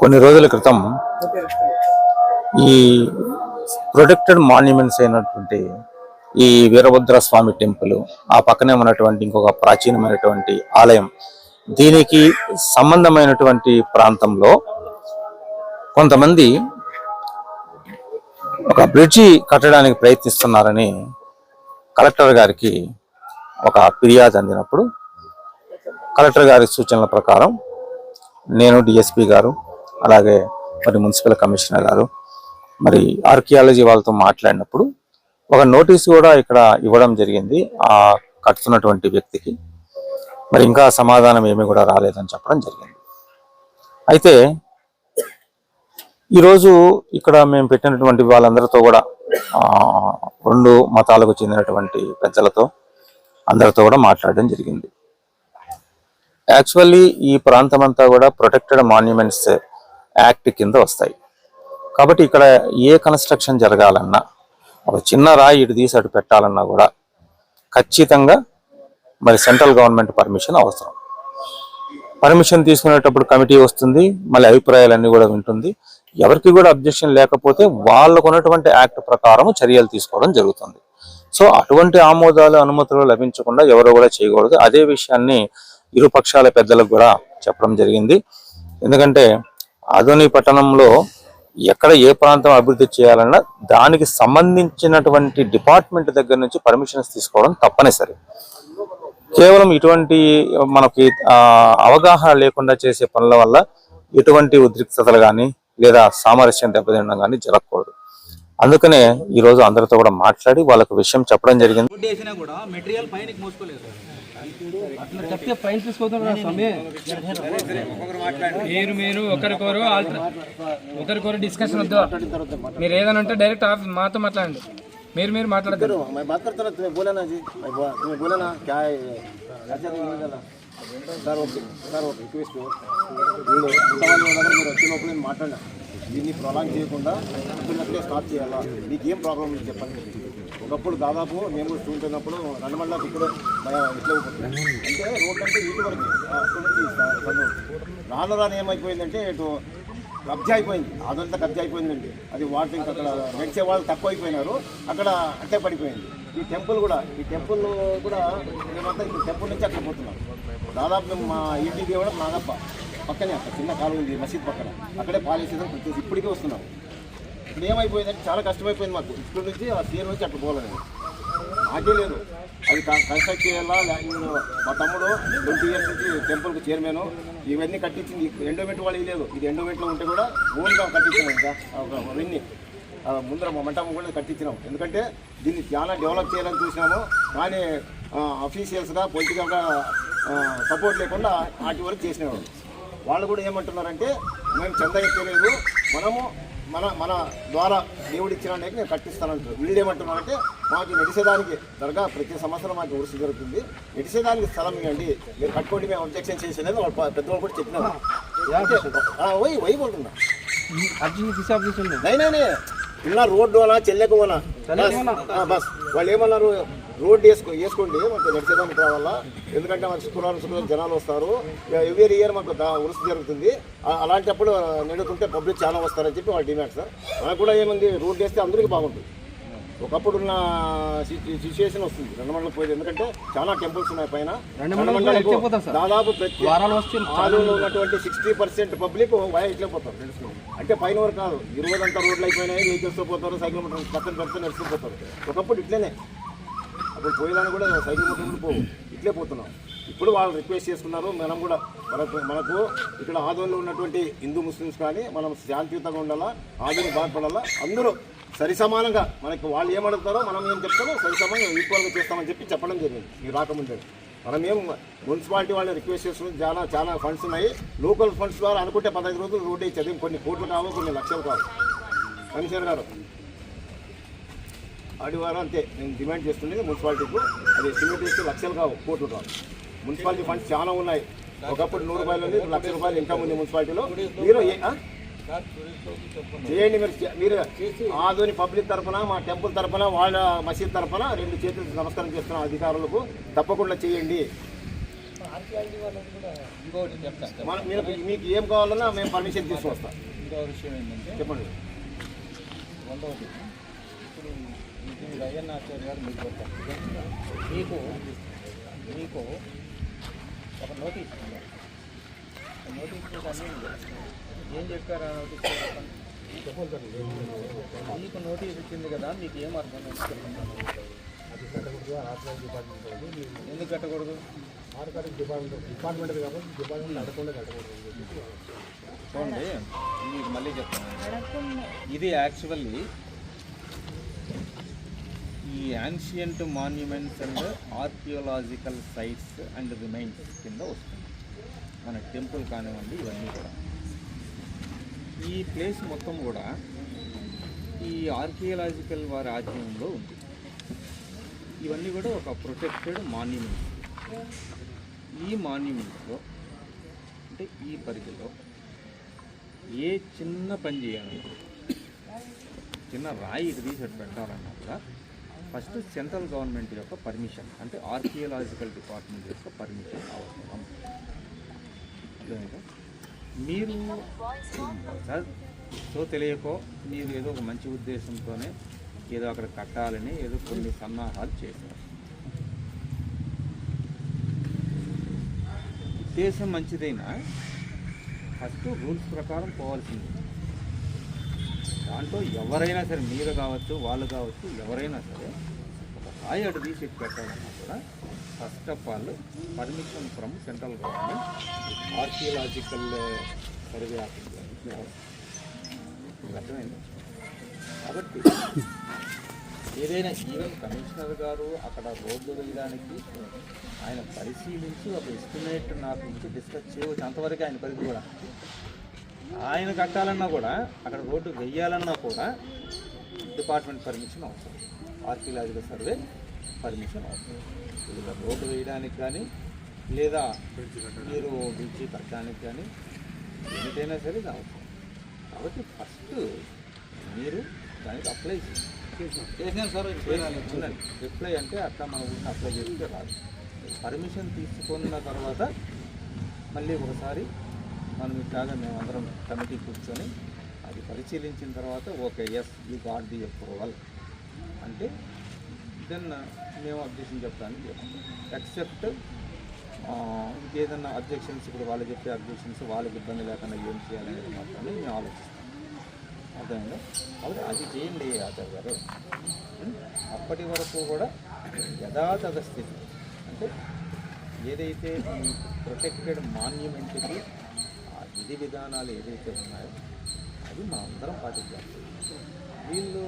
కొన్ని రోజుల క్రితం ఈ ప్రొటెక్టెడ్ మాన్యుమెంట్స్ అయినటువంటి ఈ వీరభద్ర స్వామి టెంపుల్ ఆ పక్కనే ఉన్నటువంటి ఇంకొక ప్రాచీనమైనటువంటి ఆలయం దీనికి సంబంధమైనటువంటి ప్రాంతంలో కొంతమంది ఒక బ్రిడ్జి కట్టడానికి ప్రయత్నిస్తున్నారని కలెక్టర్ గారికి ఒక ఫిర్యాదు అందినప్పుడు కలెక్టర్ గారి సూచనల ప్రకారం నేను డిఎస్పి గారు అలాగే మరి మున్సిపల్ కమిషనర్ గారు మరి ఆర్కియాలజీ వాళ్ళతో మాట్లాడినప్పుడు ఒక నోటీస్ కూడా ఇక్కడ ఇవ్వడం జరిగింది ఆ కట్టుతున్నటువంటి వ్యక్తికి. మరి ఇంకా సమాధానం ఏమీ కూడా రాలేదని చెప్పడం జరిగింది. అయితే ఈరోజు ఇక్కడ మేము పెట్టినటువంటి వాళ్ళందరితో కూడా రెండు మతాలకు చెందినటువంటి పెద్దలతో అందరితో కూడా మాట్లాడడం జరిగింది. యాక్చువల్లీ ఈ ప్రాంతం అంతా కూడా ప్రొటెక్టెడ్ మాన్యుమెంట్స్ యాక్ట్ కింద వస్తాయి. కాబట్టి ఇక్కడ ఏ కన్స్ట్రక్షన్ జరగాలన్నా ఒక చిన్న రాయి ఇటు తీసి అటు పెట్టాలన్నా కూడా ఖచ్చితంగా మరి సెంట్రల్ గవర్నమెంట్ పర్మిషన్ అవసరం. పర్మిషన్ తీసుకునేటప్పుడు కమిటీ వస్తుంది మళ్ళీ అభిప్రాయాలన్నీ కూడా వింటుంది. ఎవరికి కూడా అబ్జెక్షన్ లేకపోతే వాళ్ళకు ఉన్నటువంటి యాక్ట్ ప్రకారం చర్యలు తీసుకోవడం జరుగుతుంది. సో అటువంటి ఆమోదాలు అనుమతులు లభించకుండా ఎవరు కూడా చేయకూడదు. అదే విషయాన్ని ఇరు పక్షాల పెద్దలకు కూడా చెప్పడం జరిగింది. ఎందుకంటే ఆధుని పట్టణంలో ఎక్కడ ఏ ప్రాంతం అభివృద్ధి చేయాలన్నా దానికి సంబంధించినటువంటి డిపార్ట్మెంట్ దగ్గర నుంచి పర్మిషన్స్ తీసుకోవడం తప్పనిసరి. కేవలం ఇటువంటి మనకి అవగాహన లేకుండా చేసే పనుల వల్ల ఎటువంటి ఉద్రిక్తతలు కానీ లేదా సామరస్యం దెబ్బతినడం కానీ జరగకూడదు. అందుకనే ఈరోజు అందరితో కూడా మాట్లాడి వాళ్ళకు విషయం చెప్పడం జరిగింది. కూడా మెటీరియల్ పైన మోసుకోలేదు. అట్లా చెప్తే ఫైన్ తీసుకోవద్దాం స్వామి మీరు మీరు ఒకరికొరు ఆల్టర్ ఒకరికొరు డిస్కషన్ వద్దు మీరు ఏదైనా ఉంటే డైరెక్ట్ ఆఫ్ మాతో మాట్లాడండి మీరు మీరు మాట్లాడతారు मैं बात करता ना तुम्हें बोला ना जी मैं बोला तुम्हें बोला ना क्या है अच्छा तो नहीं बोला sir okay sir okay request వీళ్ళు ఇంతమంది ఉన్న దగ్గర మీరు వచ్చే లోపల నేను మాట్లాడినా దీన్ని ప్రొలాంగ్ చేయకుండా చెప్పినట్లే స్టార్ట్ చేయాలా మీకు ఏం ప్రాబ్లం ఉంది చెప్పండి ఒకప్పుడు దాదాపు నేను కూడా స్టూడెంట్ ఉన్నప్పుడు రెండు మండలం ఇక్కడ ఇట్లా అంటే రోడ్ అంటే ఇటు వరకు. అక్కడి నుంచి రాను రాను ఏమైపోయిందంటే ఇటు కబ్జా అయిపోయింది. అదంతా కబ్జా అయిపోయిందండి. అది వాటి ఇంకా అక్కడ నడిచే వాళ్ళు తక్కువ అయిపోయినారు. అక్కడ అట్టే పడిపోయింది. ఈ టెంపుల్ కూడా ఈ టెంపుల్ కూడా మేమంతా ఇప్పుడు టెంపుల్ నుంచి అక్కడ పోతున్నాం. దాదాపు మేము మా ఇంటికి కూడా మాదప్ప. పక్కనే అక్కడ చిన్న కాలువ ఉంది మసీద్ పక్కన. అక్కడే పాలేసేదని ప్రతి ఇప్పటికే వస్తున్నాం. ఇప్పుడు ఏమైపోయిందంటే చాలా కష్టమైపోయింది మాకు. ఇక్కడ నుంచి ఆ తీరు నుంచి అక్కడ పోలేదు నాకే లేదు. అది కన్స్ట్రక్ట్ చేయాలా లేకపోతే మా తమ్ముడు ట్వంటీ ఇయర్స్ నుంచి టెంపుల్కి చైర్మన్. ఇవన్నీ కట్టించింది. ఎండోమెంట్ వాళ్ళు లేదు ఇది ఎండోమెంట్లో ఉంటే కూడా ఓన్గా కట్టించినాం ఇంకా. ఒక అవన్నీ ముందర మా మంటపం కూడా కట్టించినాం. ఎందుకంటే దీన్ని చాలా డెవలప్ చేయాలని చూసినాము. కానీ అఫీషియల్స్గా పొలిటికల్గా సపోర్ట్ లేకుండా వాటి వరకు చేసినవాళ్ళు వాళ్ళు కూడా ఏమంటున్నారంటే మేము చందా ఎక్కలేదు మనము మన మన ద్వారా దేవుడు ఇచ్చిన అనేక నేను కట్టిస్తానంటారు. వీళ్ళు ఏమంటున్నారంటే మాకు నడిచేదానికి దర్గా ప్రతి సంవత్సరం మాకు ఉరుసు జరుగుతుంది నడిచేదానికి స్థలం ఇవ్వండి. మీరు కట్టుకోండి మేము అబ్జెక్షన్ చేసేది వాళ్ళు పెద్దవాళ్ళు కూడా చెప్పినారు. వై వై కొంటున్నా అర్జున్ నైనా ఇలా రోడ్డు అలా చెల్లెకు అలా బస్. వాళ్ళు ఏమన్నారు? రోడ్డు వేసుకో వేసుకోండి మాకు నడిచేదానికి రావాలా? ఎందుకంటే మాకు శుక్రవారం శుక్రవారం జనాలు వస్తారు. ఎవ్రీ ఇయర్ మాకు ఉరుసు జరుగుతుంది. అలాంటప్పుడు నడుకుంటే పబ్లిక్ చాలా వస్తారని చెప్పి వాళ్ళ డిమాండ్ సార్. మనకు కూడా ఏముంది? రోడ్డు వేస్తే అందరికీ బాగుంటుంది. ఒకప్పుడు ఉన్న సిచ్యువేషన్ వస్తుంది. రెండు మండలం పోయేది. ఎందుకంటే చాలా టెంపుల్స్ ఉన్నాయి పైన. దాదాపు ప్రతి ఆలయంలో ఉన్నటువంటి సిక్స్టీ పర్సెంట్ పబ్లిక్ ఇట్లయిపోతారు నడుచుకుని అంటే పైన వరకు కాదు. ఇరవై అంతా రోడ్లు అయిపోయినాయి వెహికల్స్ పోతారు సైకిల్ పక్కన పెడితే నడుచుకుపోతారు ఒకప్పుడు ఇట్లనే. అప్పుడు పోయేదాన్ని కూడా సైకిల్ మోటార్లు పోవు. ఇట్లే పోతున్నాం. ఇప్పుడు వాళ్ళు రిక్వెస్ట్ చేసుకున్నారు. మనం కూడా మనకు మనకు ఇక్కడ ఆదోళనలో ఉన్నటువంటి హిందూ ముస్లిమ్స్ కానీ మనం శాంతియుతంగా ఉండాలా ఆదోని బాధపడాలా అందరూ సరి సమానంగా మనకి వాళ్ళు ఏమడుగుతారో మనం ఏం చెప్తారో సరి సమానంగా ఈక్వల్గా చేస్తామని చెప్పి చెప్పడం జరిగింది. మీరు రాకముందే. మనం ఏం మున్సిపాలిటీ వాళ్ళని రిక్వెస్ట్ చేస్తున్నాం. చాలా చాలా ఫండ్స్ ఉన్నాయి. లోకల్ ఫండ్స్ ద్వారా అనుకుంటే పదహైదు రోజులు రోడ్డు ఇచ్చేది. కొన్ని కోట్లు కావు కొన్ని లక్షలు కావు. కమిషనర్ గారు ఆదివారం అంతే. నేను డిమాండ్ చేస్తుండేది మున్సిపాలిటీకు అది సిమెంట్ వేస్తే లక్షలు కావు కోట్లు కావు. మున్సిపాలిటీ ఫండ్స్ చాలా ఉన్నాయి. ఒకప్పుడు నూరు రూపాయలు ఉంది లక్ష రూపాయలు ఇంకా ఉంది మున్సిపాలిటీలో. మీరు? చేయండి మీరు మీరు ఆధుని పబ్లిక్ తరఫున మా టెంపుల్ తరఫున వాళ్ళ మసీద్ తరఫున రెండు చేతులు నమస్కారం చేస్తున్న అధికారులకు తప్పకుండా చేయండి. మీకు ఏం కావాలన్నా మేము పర్మిషన్ తీసుకొస్తాం. చెప్పండి. రెండవది ఇప్పుడు ఇది అయ్యన్న ఆచార్య గారు మీకు మీకు మీకు ఒక నోటీస్ నోటీస్. ఏం చెప్పారు ఆ నోటీస్ మీకు నోటీస్ ఇచ్చింది కదా మీకు ఏం అర్థం ఎందుకు కట్టకూడదు చూడండి మీకు మళ్ళీ చెప్తాను ఇది యాక్చువల్లీ ఈ ancient monuments and archaeological sites and remains కింద వస్తుంది. మన టెంపుల్ కానివ్వండి ఇవన్నీ కూడా. ఈ ప్లేస్ మొత్తం కూడా ఈ ఆర్కియోలాజికల్ వారి ఆధీనంలో ఉంది. ఇవన్నీ కూడా ఒక ప్రొటెక్టెడ్ మాన్యుమెంట్ ఈ మాన్యుమెంట్లో అంటే ఈ పరిధిలో ఏ చిన్న పని చేయాలి చిన్న రాయి ఇటు తీసి పెట్టాలన్నా కూడా ఫస్ట్ సెంట్రల్ గవర్నమెంట్ యొక్క పర్మిషన్ అంటే ఆర్కియలాజికల్ డిపార్ట్మెంట్ యొక్క పర్మిషన్ అవసరం. అర్థమైందా? మీరు సార్ సో తెలియకో మీరు ఏదో ఒక మంచి ఉద్దేశంతోనే ఏదో అక్కడ కట్టాలని ఏదో కొన్ని సన్నాహాలు చేశారు. ఉద్దేశం మంచిదైనా? ఫస్ట్ రూల్స్ ప్రకారం పోవాల్సింది. దాంట్లో ఎవరైనా సరే మీరు కావచ్చు వాళ్ళు కావచ్చు ఎవరైనా సరే ఒక రాయి అటు తీసి పెట్టాలన్నా కూడా first of all permission from central government archaeological survey office అర్థమైంది? కాబట్టి ఏదైనా ఈవెన్ కమిషనర్ గారు అక్కడ రోడ్లు వేయడానికి ఆయన పరిశీలించి ఒక ఎస్టిమేట్ నాకు ఇచ్చి డిస్కస్ చేయవచ్చు. అంతవరకు ఆయన పరిధి కూడా. ఆయన కట్టాలన్నా కూడా అక్కడ రోడ్డు వెయ్యాలన్నా కూడా డిపార్ట్మెంట్ పర్మిషన్ అవసరం. ఆర్కియలాజికల్ సర్వే పర్మిషన్ అవసరం. లేదా రోడ్డు వేయడానికి కానీ లేదా మీరు బ్రిడ్జి కట్టడానికి కానీ ఏమిటైనా సరే ఇది అవసరం. కాబట్టి ఫస్ట్ మీరు దానికి అప్లై చేయాలి. రిప్లై అంటే అట్లా మన ఊరికి అప్లై చేస్తే రాదు. పర్మిషన్ తీసుకున్న తర్వాత మళ్ళీ ఒకసారి మనం ఇట్లాగా మేమందరం కమిటీ కూర్చొని అది పరిశీలించిన తర్వాత okay yes you got the approval అంటే దెన్ మేము అబ్జెక్షన్ చెప్తాను ఎక్సెప్ట్ ఇంకేదన్నా అబ్జెక్షన్స్ ఇప్పుడు వాళ్ళు చెప్పే అబ్జెక్షన్స్ వాళ్ళకి ఇబ్బంది లేకుండా ఏం చేయాలనేది మాత్రమే మేము ఆలోచిస్తాం. అర్థమైందా? కాబట్టి అది చేయండి ఆచార్య గారు. అప్పటి వరకు కూడా యథాతథ స్థితి. అంటే ఏదైతే ప్రొటెక్టెడ్ మాన్యుమెంట్కి విధి విధానాలు ఏదైతే ఉన్నాయో అది మా అందరం పాటించాలి వీళ్ళు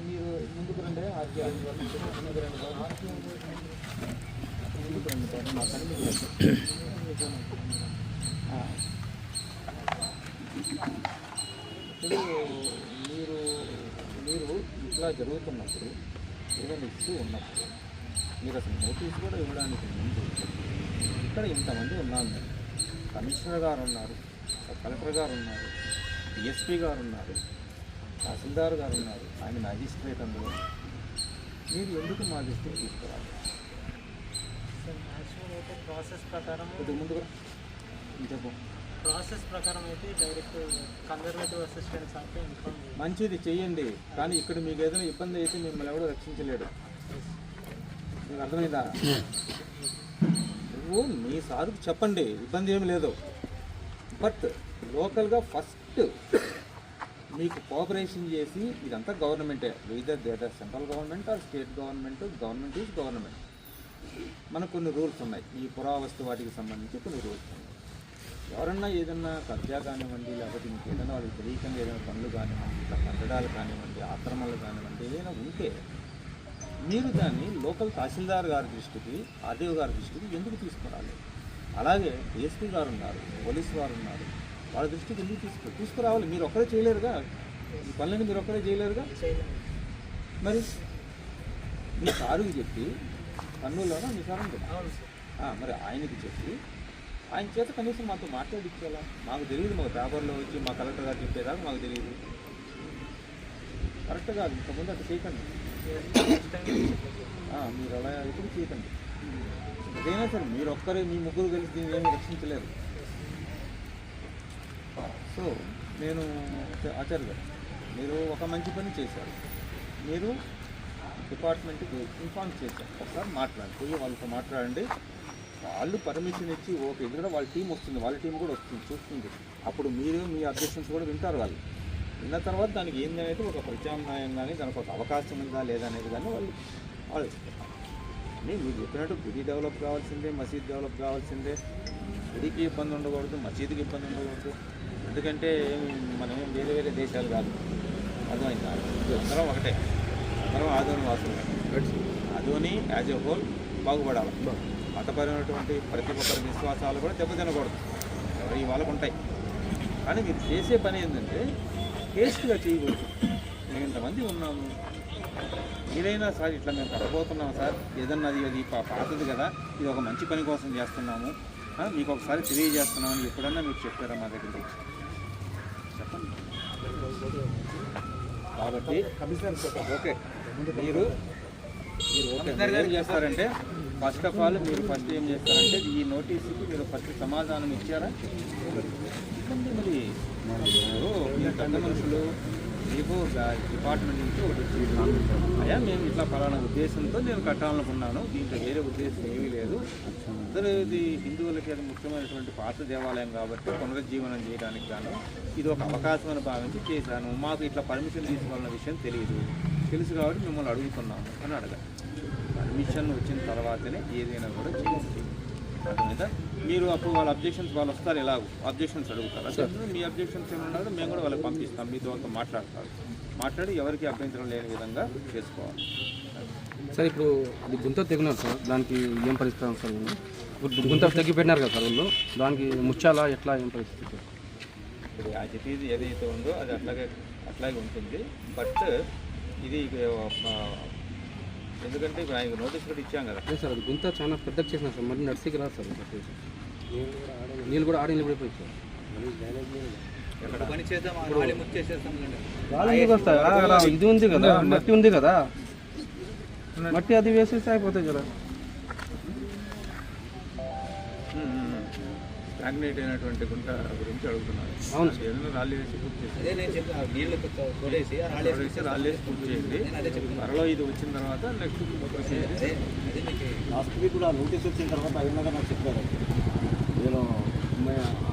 మీరు ముందుకు రండి ఆర్కే ముందుకు రండి. ముందుకు రండి మా ఇప్పుడు మీరు మీరు ఇట్లా జరుగుతున్నప్పుడు ఏదైనా ఇష్యూ ఉన్నప్పుడు మీరు అసలు నోటీస్ కూడా ఇవ్వడానికి ముందు ఇక్కడ ఇంతమంది ఉన్నారు కమిషనర్ గారు ఉన్నారు కలెక్టర్ గారు ఉన్నారు డిఎస్పీ గారు ఉన్నారు తహసీల్దార్ గారు ఉన్నారు ఆయన మ్యాజిస్ట్రేట్ అందులో. మీరు ఎందుకు మా దృష్టికి తీసుకురావాలి ప్రాసెస్ ప్రకారం కొద్దిగా ముందుగా చెప్పు. ప్రాసెస్ ప్రకారం అయితే డైరెక్ట్ కన్జర్వేటివ్ అసిస్టెంట్స్ అంటే ఇన్ఫార్మ్ మంచిది చెయ్యండి కానీ ఇక్కడ మీకు ఏదైనా ఇబ్బంది అయితే మిమ్మల్ని ఎవడో రక్షించలేడు మీకు అర్థమైందా? నువ్వు మీ సార్కు చెప్పండి ఇబ్బంది ఏమి లేదు. బట్ లోకల్గా ఫస్ట్ మీకు కోఆపరేషన్ చేసి ఇదంతా గవర్నమెంటే ఇదర్ దేదర్ central government or state government government is government మనకు కొన్ని రూల్స్ ఉన్నాయి. ఈ పురావస్తు వాటికి సంబంధించి కొన్ని రూల్స్ ఉన్నాయి. ఎవరన్నా ఏదన్నా కబ్జా కానివ్వండి లేకపోతే ఇంకేదైనా వాళ్ళకి తెలియకుండా ఏదైనా పనులు కానివ్వండి ఇట్లా కట్టడాలు కానివ్వండి ఆక్రమణలు కానివ్వండి ఏదైనా ఉంటే మీరు దాన్ని లోకల్ తహసీల్దార్ గారి దృష్టికి ఆర్డీఓ గారి దృష్టికి ఎందుకు తీసుకురాలి అలాగే డిఎస్పీ గారు ఉన్నారు పోలీసు వారు ఉన్నారు వాళ్ళ దృష్టికి ఎందుకు తీసుకు తీసుకురావాలి? మీరు ఒక్కరే చేయలేరుగా? ఈ పనులని మీరు ఒక్కరే చేయలేరుగా? మరి మీ సారుకి చెప్పి కర్నూలులోనా మీ సార్. మరి ఆయనకి చెప్పి ఆయన చేత కనీసం మాతో మాట్లాడించాలా మాకు తెలియదు మాకు పేపర్లో వచ్చి మా కలెక్టర్ గారు చెప్పేదాకా మాకు తెలియదు. కరెక్ట్ కాదు ఇంతకుముందు అట్లా చేయకండి. మీరు అలా ఎప్పుడు చేయకండి. ఏదైనా సరే మీరు ఒక్కరే మీ ముగ్గురు కలిసి దీన్ని ఏమి రక్షించలేరు. సో నేను ఆచార్య గారు మీరు ఒక మంచి పని చేశారు. మీరు డిపార్ట్మెంట్కి ఇన్ఫార్మ్ చేశారు. ఒకసారి మాట్లాడండి పోయి వాళ్ళతో మాట్లాడండి. వాళ్ళు పర్మిషన్ ఇచ్చి ఓకే ఎందుకంటే వాళ్ళ టీం వస్తుంది వాళ్ళ టీం కూడా వస్తుంది చూస్తుంది. అప్పుడు మీరు మీ అబ్జెక్షన్స్ కూడా వింటారు వాళ్ళు. విన్న తర్వాత దానికి ఏంది అనేది ఒక ప్రత్యామ్నాయం కానీ దానికి ఒక అవకాశం ఉందా లేదా అనేది కానీ వాళ్ళు ఆలోచిస్తారు అని మీరు చెప్పినట్టు గుడి డెవలప్ కావాల్సిందే మసీద్ డెవలప్ కావాల్సిందే. గుడికి ఇబ్బంది ఉండకూడదు మసీదుకి ఇబ్బంది ఉండకూడదు. ఎందుకంటే మనం వేరే వేరే దేశాలు కాదు. అర్థమైందా? అందరం ఒకటే. అందరం ఆదోని వాసులు ఆదోని యాజ్ ఎ హోల్ బాగుపడాలి. మతపరమైనటువంటి ప్రతి ఒక్కరి విశ్వాసాలు కూడా దెబ్బతినకూడదు. ఎవరి వాళ్ళకు ఉంటాయి కానీ మీరు చేసే పని ఏంటంటే టేస్ట్గా చేయకూడదు. మేము ఇంతమంది ఉన్నాము. ఏదైనా సార్ ఇట్లా మేము కట్టబోతున్నాం సార్. ఏదన్నా అది అది పాతది కదా. ఇది ఒక మంచి పని కోసం చేస్తున్నాము. మీకు ఒకసారి తెలియజేస్తున్నామని ఎప్పుడన్నా మీరు చెప్పారా మా దగ్గర చెప్పండి. కాబట్టి ఓకే. మీరు మీరు ఓకే. ఏం చేస్తారంటే ఫస్ట్ ఆఫ్ ఆల్ మీరు ఫస్ట్ ఏం చేస్తారంటే ఈ నోటీసుకి మీరు ఫస్ట్ సమాధానం ఇచ్చారా? మరి మీరు పెద్ద మనుషులు మీకు డిపార్ట్మెంట్ నుంచి ఒకటి అయ్యా మేము ఇట్లా ఫలానా ఉద్దేశంతో నేను కట్టాలనుకున్నాను దీంట్లో వేరే ఉద్దేశం ఏమీ లేదు. అందరూ ఇది హిందువులకి అది ముఖ్యమైనటువంటి పాత దేవాలయం కాబట్టి పునరుజ్జీవనం చేయడానికి గాను ఇది ఒక అవకాశం అని భావించి చేశాను. మాకు ఇట్లా పర్మిషన్ తీసుకోవాలన్న విషయం తెలియదు. తెలుసు కాబట్టి మిమ్మల్ని అడుగుతున్నాము అని అడగాలి పర్మిషన్ వచ్చిన తర్వాతనే ఏదైనా కూడా చేయాలి మీరు అప్పుడు వాళ్ళ అబ్జెక్షన్స్ వాళ్ళు వస్తారు ఎలాగో? అబ్జెక్షన్స్ అడుగుతారు? అదే మీ అబ్జెక్షన్స్ ఏమన్నా మేము కూడా వాళ్ళకి పంపిస్తాం. మీతో వాళ్ళతో మాట్లాడతారు. మాట్లాడి ఎవరికి అభ్యంతరం లేని విధంగా చేసుకోవాలి. సార్ ఇప్పుడు అది గుంత తెగినారు సార్ దానికి ఏం పరిష్కారం సార్? ఇప్పుడు గుంత తెగి పెట్టినారు కదా సార్ వాళ్ళు దానికి ముచ్చాలా ఎట్లా ఏం పరిస్థితి? ఇప్పుడు ఆ ఏదైతే ఉందో అది అట్లాగే అట్లాగే ఉంటుంది. బట్ ఇది ఎందుకంటే ఇప్పుడు ఆయన నోటీస్ కూడా ఇచ్చాం కదా. సార్ అది గుంత చాలా పెద్దగా చేసినారు సార్ మళ్ళీ నడిచికి రాదు సార్. నీళ్ళు కూడా ఆడి నీళ్ళు పడిపోయి సార్. ఇది ఉంది కదా మట్టి ఉంది కదా. మట్టి అది వేసేసి అయిపోతాయి కదా. స్టాగ్నేట్ అయినటువంటి గుంట గురించి అడుగుతున్నారు. అవును. ఏదైనా రాళ్ళు వేసి పూర్తి చేసి రాళ్ళు వేసి పూర్తి చేయండి. త్వరలో ఇది వచ్చిన తర్వాత నెక్స్ట్ చేయండి. లాస్ట్ వీక్ కూడా నోటీస్ వచ్చిన తర్వాత అయినాక నాకు చెప్పారు. నేను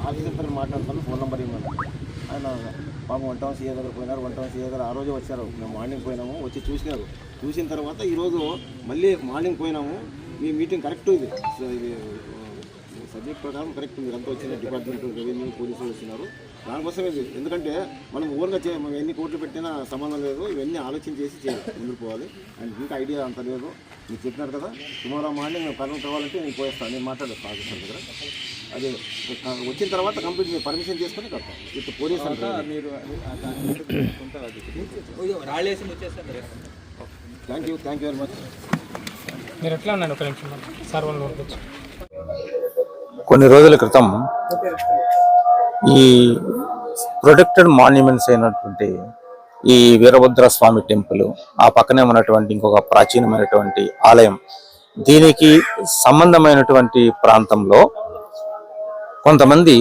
ఆఫీసర్ మాట్లాడతాను ఫోన్ నెంబర్ ఇవ్వను. ఆయన పాపం వంట సీఏ దగ్గర పోయినారు వంట సీఏ దగ్గర ఆ రోజే వచ్చారు. మేము మార్నింగ్ పోయినాము వచ్చి చూసినారు. చూసిన తర్వాత ఈరోజు మళ్ళీ మార్నింగ్ పోయినాము. మీ మీటింగ్ కరెక్ట్ ఇది. సో ఇది సబ్జెక్ట్ ప్రకారం కరెక్ట్ మీరు అంతా వచ్చిన డిపార్ట్మెంట్ రెవెన్యూ పోలీసులు వచ్చినారు. దానికోసం ఇది ఎందుకంటే మనం ఓన్గా చే మనం ఎన్ని కోట్లు పెట్టినా సంబంధం లేదు. ఇవన్నీ ఆలోచన చేసి చేయాలి. ముందుకు పోవాలి? అండ్ ఇంకా ఐడియా అంత లేదు. మీరు చెప్పినారు కదా. టుమారో మార్నింగ్ మేము కరెంట్ కావాలంటే నేను పోయేస్తాను నేను మాట్లాడేస్తాను ఆఫీసర్ దగ్గర. అదే వచ్చిన తర్వాత కంప్లీట్ మీరు పర్మిషన్ చేసుకొని కడతాం. విత్ పోలీస్ తర్వాత మీరు అది thank you thank you very much మీరు. ఎట్లా ఉన్నాను ఒక నిమిషం. సార్ వాళ్ళు కొన్ని రోజుల క్రితం ఈ ప్రొటెక్టెడ్ మాన్యుమెంట్స్ అయినటువంటి ఈ వీరభద్ర స్వామి టెంపుల్ ఆ పక్కనే ఉన్నటువంటి ఇంకొక ప్రాచీనమైనటువంటి ఆలయం దీనికి సంబంధమైనటువంటి ప్రాంతంలో కొంతమంది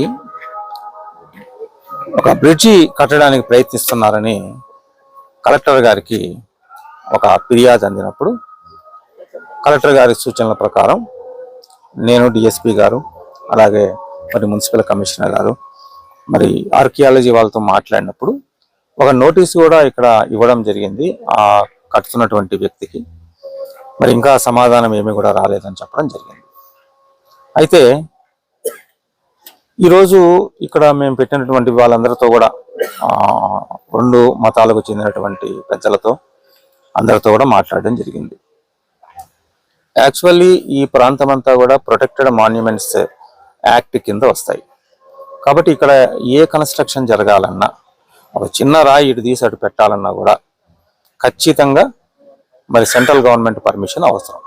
ఒక బ్రిడ్జి కట్టడానికి ప్రయత్నిస్తున్నారని కలెక్టర్ గారికి ఒక ఫిర్యాదు అందినప్పుడు కలెక్టర్ గారి సూచనల ప్రకారం నేను డిఎస్పి గారు అలాగే మరి మున్సిపల్ కమిషనర్ గారు మరి ఆర్కియాలజీ వాళ్ళతో మాట్లాడినప్పుడు ఒక నోటీస్ కూడా ఇక్కడ ఇవ్వడం జరిగింది ఆ కట్టుతున్నటువంటి వ్యక్తికి. మరి ఇంకా సమాధానం ఏమీ కూడా రాలేదని చెప్పడం జరిగింది. అయితే ఈరోజు ఇక్కడ మేము పెట్టినటువంటి వాళ్ళందరితో కూడా రెండు మతాలకు చెందినటువంటి పెద్దలతో అందరితో కూడా మాట్లాడడం జరిగింది. యాక్చువల్లీ ఈ ప్రాంతం అంతా కూడా ప్రొటెక్టెడ్ మాన్యుమెంట్స్ యాక్ట్ కింద వస్తాయి. కాబట్టి ఇక్కడ ఏ కన్స్ట్రక్షన్ జరగాలన్నా ఒక చిన్న రాయి ఇటు తీసి అటు పెట్టాలన్నా కూడా ఖచ్చితంగా మరి సెంట్రల్ గవర్నమెంట్ పర్మిషన్ అవసరం.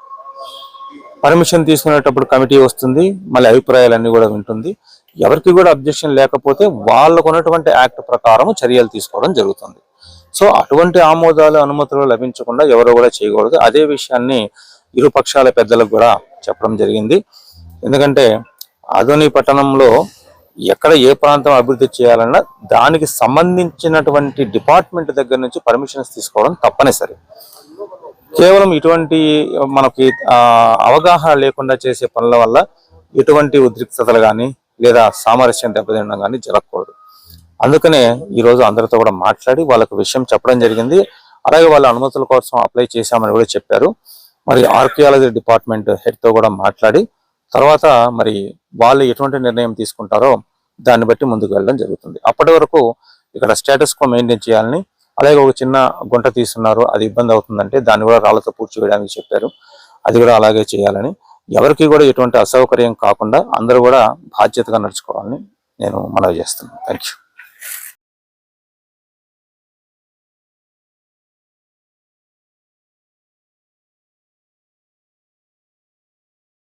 పర్మిషన్ తీసుకునేటప్పుడు కమిటీ వస్తుంది మళ్ళీ అభిప్రాయాలన్నీ కూడా వింటుంది. ఎవరికి కూడా అబ్జెక్షన్ లేకపోతే వాళ్ళకు ఉన్నటువంటి యాక్ట్ ప్రకారం చర్యలు తీసుకోవడం జరుగుతుంది. సో అటువంటి ఆమోదాలు అనుమతులు లభించకుండా ఎవరు కూడా చేయకూడదు. అదే విషయాన్ని ఇరు పక్షాల పెద్దలకు కూడా చెప్పడం జరిగింది. ఎందుకంటే ఆధునిక పట్టణంలో ఎక్కడ ఏ ప్రాంతం అభివృద్ధి చేయాలన్నా దానికి సంబంధించినటువంటి డిపార్ట్మెంట్ దగ్గర నుంచి పర్మిషన్స్ తీసుకోవడం తప్పనిసరి. కేవలం ఇటువంటి మనకి అవగాహన లేకుండా చేసే పనుల వల్ల ఎటువంటి ఉద్రిక్తతలు కానీ లేదా సామరస్యం దెబ్బతినడం కానీ జరగకూడదు. అందుకనే ఈరోజు అందరితో కూడా మాట్లాడి వాళ్ళకు విషయం చెప్పడం జరిగింది. అలాగే వాళ్ళ అనుమతుల కోసం అప్లై చేశామని కూడా చెప్పారు. మరి ఆర్కియాలజీ డిపార్ట్మెంట్ హెడ్తో కూడా మాట్లాడి తర్వాత మరి వాళ్ళు ఎటువంటి నిర్ణయం తీసుకుంటారో దాన్ని బట్టి ముందుకు వెళ్ళడం జరుగుతుంది. అప్పటి వరకు ఇక్కడ స్టేటస్ కో మెయింటైన్ చేయాలని అలాగే ఒక చిన్న గుంట తీస్తున్నారు అది ఇబ్బంది అవుతుందంటే దాన్ని కూడా రాళ్ళతో పూడ్చివేయడానికి చెప్పారు. అది కూడా అలాగే చేయాలని. ఎవరికి కూడా ఎటువంటి అసౌకర్యం కాకుండా అందరూ కూడా బాధ్యతగా నడుచుకోవాలని నేను మనవి చేస్తున్నాను. Thank you